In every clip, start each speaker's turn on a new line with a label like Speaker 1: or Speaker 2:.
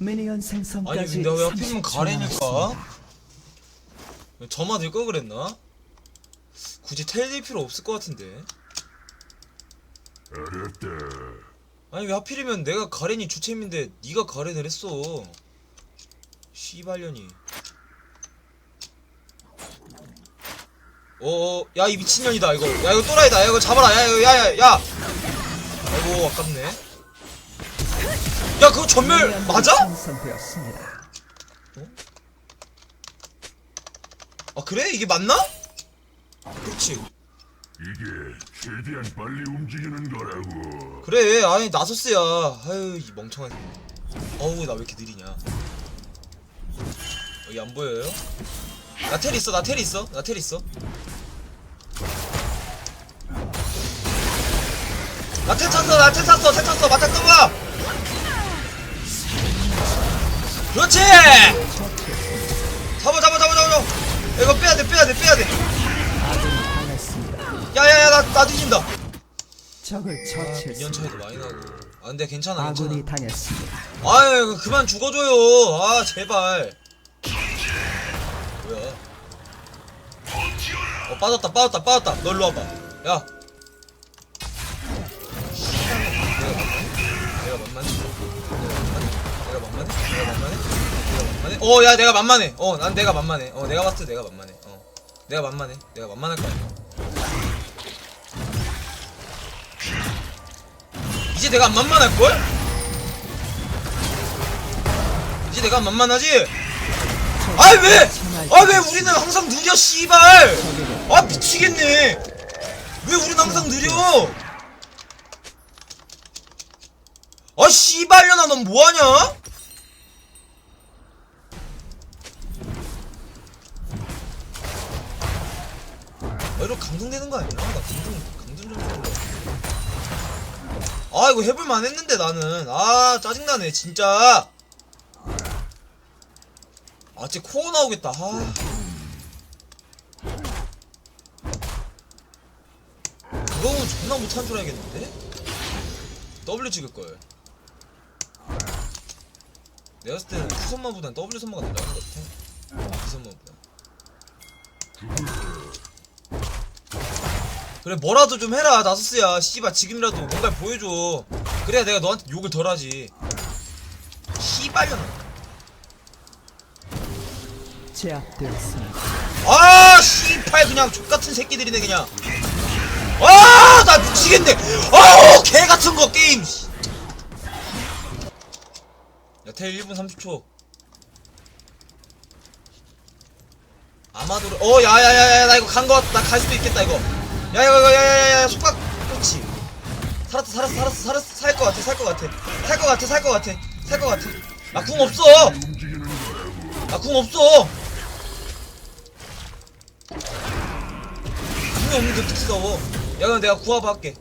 Speaker 1: 미니언 생성까지
Speaker 2: 아니 근데 왜 하필이면
Speaker 1: 30초
Speaker 2: 가렌일까?
Speaker 1: 남았습니다.
Speaker 2: 점화 될걸 그랬나? 굳이 텔릴 필요 없을 것 같은데
Speaker 3: 알았다.
Speaker 2: 아니 왜 하필이면 내가 가렌이 주챔인데 네가 가렌을 했어 씨발년이 어어 야 이 미친년이다 이거 야 이거 또라이다 야 이거 잡아라 야 이거 야야 야 야, 아이고 아깝네 야 그거 전멸 맞아?
Speaker 1: 생성되었습니다.
Speaker 2: 아 그래? 이게 맞나? 그렇지
Speaker 3: 이게 최대한 빨리 움직이는 거라고.
Speaker 2: 그래 아니 나서스야 아유 이 멍청한 어우 나 왜 이렇게 느리냐 여기 안 보여요? 나 텔 있어 나 텔 있어 나 텔 있어 나 텔 찼어 나 텔 찼어 텔 찼어 맞다 떠봐 그렇지! 잡아 잡아 잡아 잡아. 잡아. 이거 빼야돼 빼야돼 빼야돼. 야야야 나, 나 뒤진다.
Speaker 1: 적을
Speaker 2: 아,
Speaker 1: 처치했습니다.
Speaker 2: 미연 차이도 많이 나고 아 근데 괜찮아 괜찮아.
Speaker 1: 아군이 당했습니다.
Speaker 2: 아유 그만 죽어줘요. 아 제발. 뭐야? 어 빠졌다 빠졌다 빠졌다. 너 일로 와봐. 야 어 야 내가 만만해 어 난 내가 만만해 어 내가 봤을 때 내가 만만해 어 내가 만만해 내가 만만할 거 아니야 이제 내가 안 만만할 걸? 이제 내가 만만하지? 아이 왜? 아 왜 우리는 항상 느려 씨발 아 미치겠네 왜 우리는 항상 느려 아 씨발년아 넌 뭐하냐? 아 감동되는 거 아니야? 나 감동 감동 좀 해볼래 아. 이거 해볼만 했는데 나는. 아 짜증나네 진짜. 아 진짜 코어 나오겠다. 아. 그거는 존나 못한 줄 알겠는데? W 찍을 걸. 내가 봤을 때는 Q선마보단 W 선마가 더 나은 것 같아. B선마보다 그래 뭐라도 좀 해라 나서스야. 씨발 지금이라도 뭔가 보여줘. 그래야 내가 너한테 욕을 덜 하지. 씨발년.
Speaker 1: 제압되었습니다.
Speaker 2: 아 씨발 그냥 족같은 새끼들이네 그냥. 아나 미치겠네. 아우 개같은 거 게임 야텔 1분 30초. 아마도를 어 야야야야 나 이거 간 거 같다 나 갈 수도 있겠다 이거 야 이거 이거 야야야야 속박. 그렇지. 살았어 살았어 살았어 살았어. 살거 같아 살거 같아. 살거 같아 살거 같아. 살거 같아. 나 궁 없어. 나 궁 없어. 궁이 없는데 어떻게 싸워? 야 그럼 내가 구합 할게.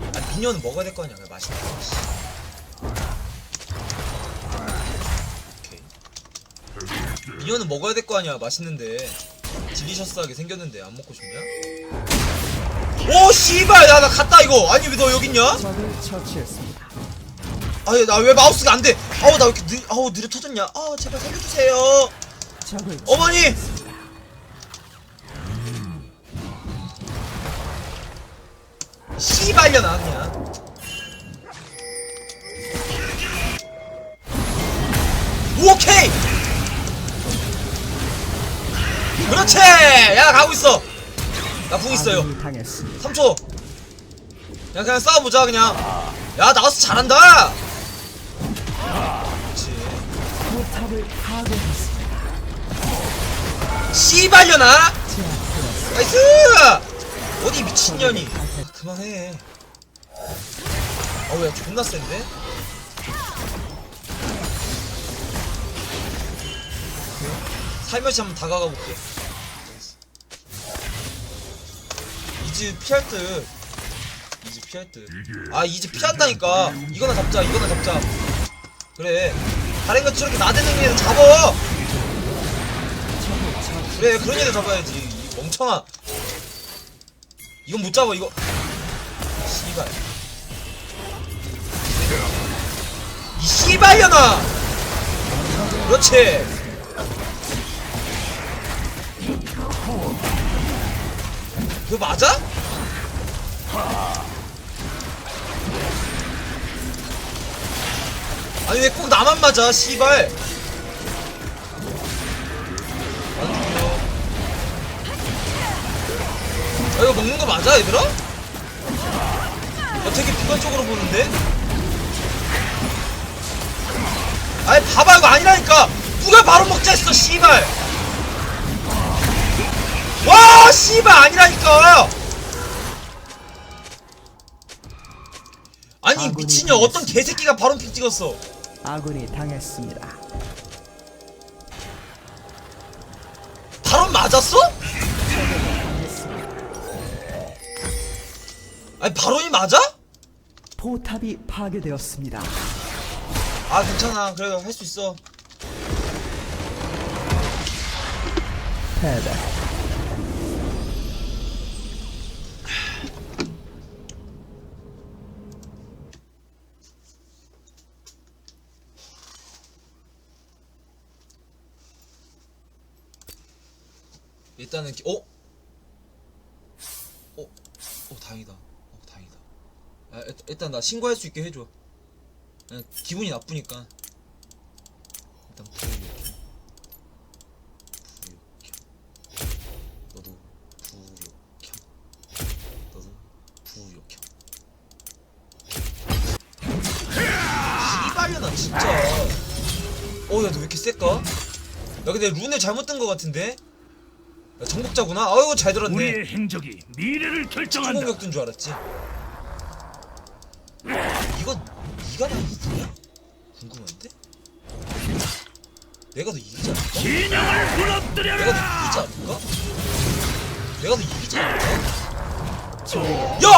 Speaker 2: 아 미녀는 먹어야 될 거 아니야. 그래 맛있다 씨. 오케이. 미녀는 먹어야 될 거 아니야 맛있는데 딜리셔스하게 생겼는데 안 먹고 싶냐? 오 씨발 야나 갔다 이거 아니 왜 너 여기 있냐?
Speaker 1: 적을 처치했습니다.
Speaker 2: 아니 나 왜 마우스가 안 돼? 아우 나 왜 이렇게 느, 아우 느려 터졌냐? 아 제발 살려주세요
Speaker 1: 적을
Speaker 2: 어머니! 씨발려나 그냥 그렇지! 야 가고 있어! 나 궁 있어요
Speaker 1: 아군이 당했습니다.
Speaker 2: 3초 그냥 그냥 싸워보자 그냥 야 나가서 잘한다. 씨발려나? 나이스! 어디 미친년이 아, 그만해 아우야 존나 센데? 살며시 한번 다가가 볼게 이즈 피할 듯. 이즈 피할 듯아 이즈 피한다니까. 이거나 잡자 이거나 잡자. 그래. 다른 거 저렇게 나대는 애들 잡어. 그래 그런 애들 잡아야지. 이 멍청아. 이건 못 잡아 이거. 씨발. 이 씨발려나 그렇지 그거 맞아? 아니 왜 꼭 나만 맞아 씨발 아 이거 먹는 거 맞아 얘들아? 야 되게 비관적으로 보는데? 아니 봐봐 이거 아니라니까 누가 바로 먹자 했어 씨발 와 씨발 아니라니까 아니 미친년 어떤
Speaker 1: 당했습니다.
Speaker 2: 개새끼가 바로 픽 찍었어
Speaker 1: 아군이 당했습니다.
Speaker 2: 바로 맞았어? 아니 바론이 맞아?
Speaker 1: 포탑이 파괴되었습니다.
Speaker 2: 아 괜찮아 그래도 할 수 있어
Speaker 1: 패배.
Speaker 2: 일단은 기- 어? 어? 어 다행이다. 어 다행이다. 아, 일- 일단 나 신고할 수 있게 해줘. 그냥 기분이 나쁘니까. 일단 부욕형 부욕형 너도 부욕형 너도 부욕형 씨발려나 진짜. 어야 너 왜 이렇게 셀까? 야 근데 룬을 잘못 뜬 거 같은데? 야, 정복자구나? 아이고 잘 들었네
Speaker 4: 우리의 행적이 미래를 결정한다.
Speaker 2: 초공격 뜬줄 알았지 이거 네가 나 이기냐? 궁금한데? 내가 더 이기지 않을까?
Speaker 4: 진영을
Speaker 2: 내가 더
Speaker 4: 무너뜨려라.
Speaker 2: 이기지 않을까? 내가 더 이기지 않을까? 야!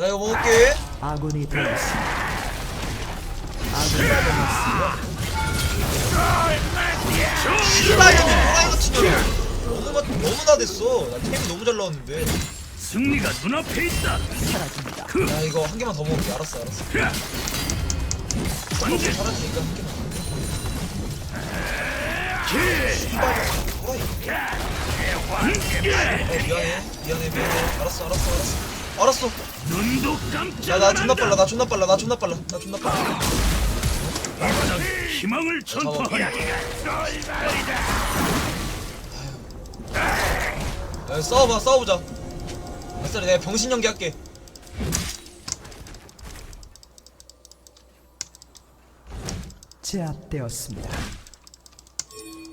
Speaker 2: 야 이거 먹을게
Speaker 1: 아군이 당했습니다. 아군이 당했습니다.
Speaker 2: 씨발년이 또라이 같은 년이 너무, 마- 너무나 됐어 나 템이 너무 잘 나왔는데
Speaker 4: 승리가 눈앞에 있다.
Speaker 1: 사라집니다.
Speaker 2: 야 이거 한 개만 더 먹을게 알았어 알았어
Speaker 4: 전진.
Speaker 2: 사라지니까 한 개만 또라이 어 미안해 미안해 미안해 알았어 알았어 알았어 알았어
Speaker 4: 눈도 깜짝.
Speaker 2: 야 나 존나 빨라 나 존나 빨라 나 존나 빨라 나 존나 빨라
Speaker 4: 바닥에 희망을 전파한다.
Speaker 2: 야 싸워봐 싸워보자 아싸리 내가 병신 연기 할게
Speaker 1: 제압되었습니다.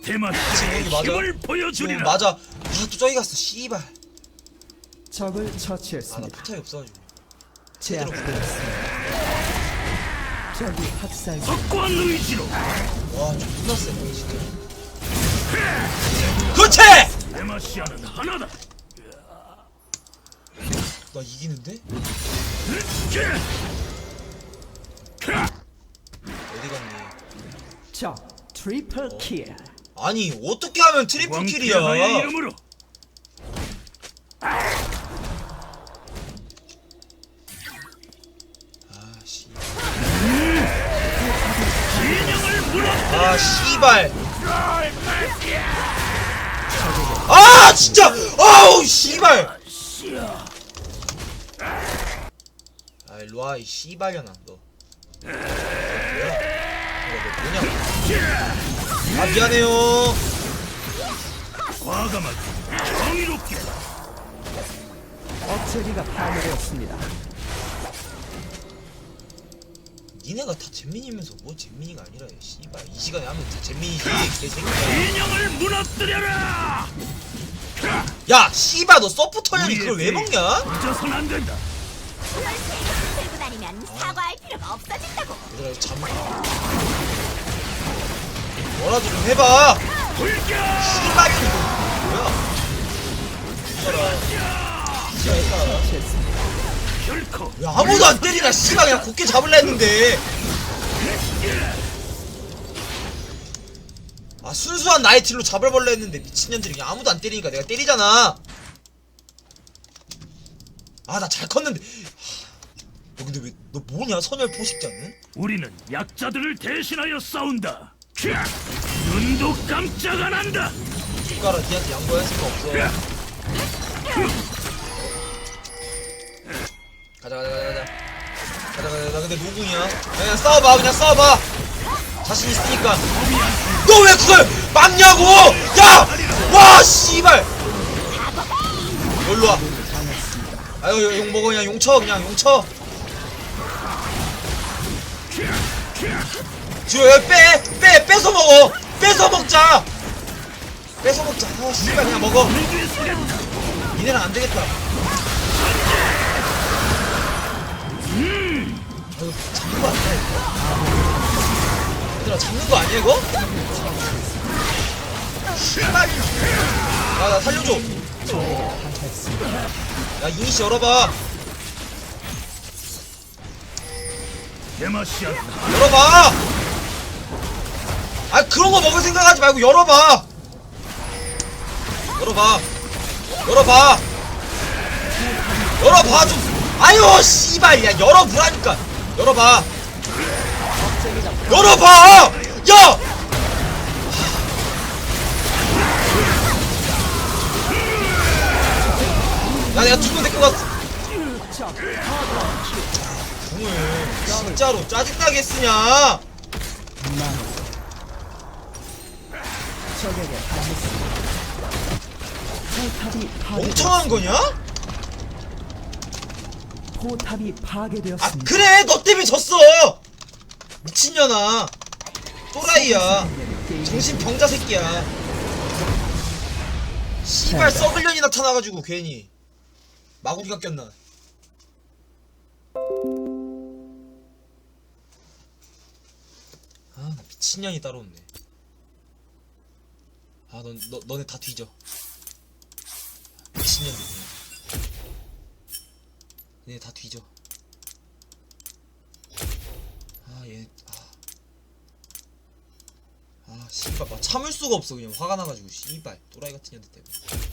Speaker 4: 대마시의
Speaker 2: 맞아?
Speaker 4: 힘을 보여주리라.
Speaker 2: 맞아 아또 저기 갔어 씨발
Speaker 1: 적을
Speaker 2: 아 나
Speaker 1: 처치했습니다.
Speaker 2: 포탑이 없어가지고
Speaker 1: 제압되었습니다. 적이 학살 중
Speaker 4: 확고한 의지로
Speaker 2: 와 존나 세 진짜 그렇지!
Speaker 4: 대마시아는 하나다.
Speaker 2: 나 이기는데? 어디 갔니?
Speaker 1: 적 트리플 킬.
Speaker 2: 아니 어떻게 하면 트리플 킬이야
Speaker 4: 이름으로
Speaker 2: 씨발. 아 일로와 이 씨발년아 너. 뭐야? 너 뭐냐? 아 미안해요.
Speaker 4: 과감하게 정의롭게.
Speaker 1: 억제기가 파괴되었습니다.
Speaker 2: 니네가 다 잼민이면서 뭐 잼민이가 아니라 해 씨발. 이 시간에 하면 다 잼민이지 개새끼야.
Speaker 4: 진영을 무너뜨려라.
Speaker 2: 야 씨발 너 서포터냐니 그걸 왜 먹냐?
Speaker 4: 잊어선 안 된다.
Speaker 5: 들고 다니면 사과할 필요가 없어진다고.
Speaker 2: 얘들아 이거 잠 뭐라도 좀 해봐
Speaker 4: 불격.
Speaker 2: 씨발 이거 뭐야 죽어라 진짜 했다
Speaker 1: 처치했습니다.
Speaker 4: 결코
Speaker 2: 왜 아무도 안 때리나 씨발 그냥 곱게 잡을라 했는데 아 순수한 나의 딜로 잡아볼라 했는데 미친년들이 아무도 안 때리니까 내가 때리잖아. 아 나 잘 컸는데. 하, 너 근데 왜 너 뭐냐? 선열 포식자는?
Speaker 4: 우리는 약자들을 대신하여 싸운다. 캬! 눈도 깜짝 안 한다.
Speaker 2: 숟가락 니한테 양보할 수가 없어. 가자 가자 가자 가자. 가자 가자 나 근데 노궁이야 야, 그냥 싸워봐 그냥 싸워봐 자신 있으니까. 너 왜 그걸 막냐고! 야 와 씨발! 여기로 와. 아유 용 먹어 그냥 용쳐 그냥 용쳐. 지효 빼빼 뺏어 먹어. 뺏어 먹자. 뺏어 먹자. 아 씨발 그냥 먹어. 니네랑 안 되겠다. 아유 이거 얘들아 잡는 거 아니야 이거? 야나 살려줘. 야 이니시 열어봐. 열어봐. 아 그런 거 먹을 생각하지 말고 열어봐. 열어봐. 열어봐. 열어봐 좀. 아유 씨발 야 열어보라니까. 열어봐 열어봐 야 야, 내가 두명 데리고 갔어. 공을 진짜로 짜증나게 쓰냐? 멍청한 거냐?
Speaker 1: 포탑이
Speaker 2: 아
Speaker 1: 파괴되었습니다.
Speaker 2: 그래 너 때문에 졌어 미친년아. 또라이야. 정신병자 새끼야. 씨발 썩을 년이 나타나가지고 괜히. 마구니가 꼈나. 아나 미친년이 따로 없네 아넌 너, 너네 다 뒤져. 미친년들 얘네 다 뒤져 아, 얘, 아. 아, 씨발, 막 참을 수가 없어, 그냥 화가 나가지고, 씨발, 또라이 같은 년들 때문에.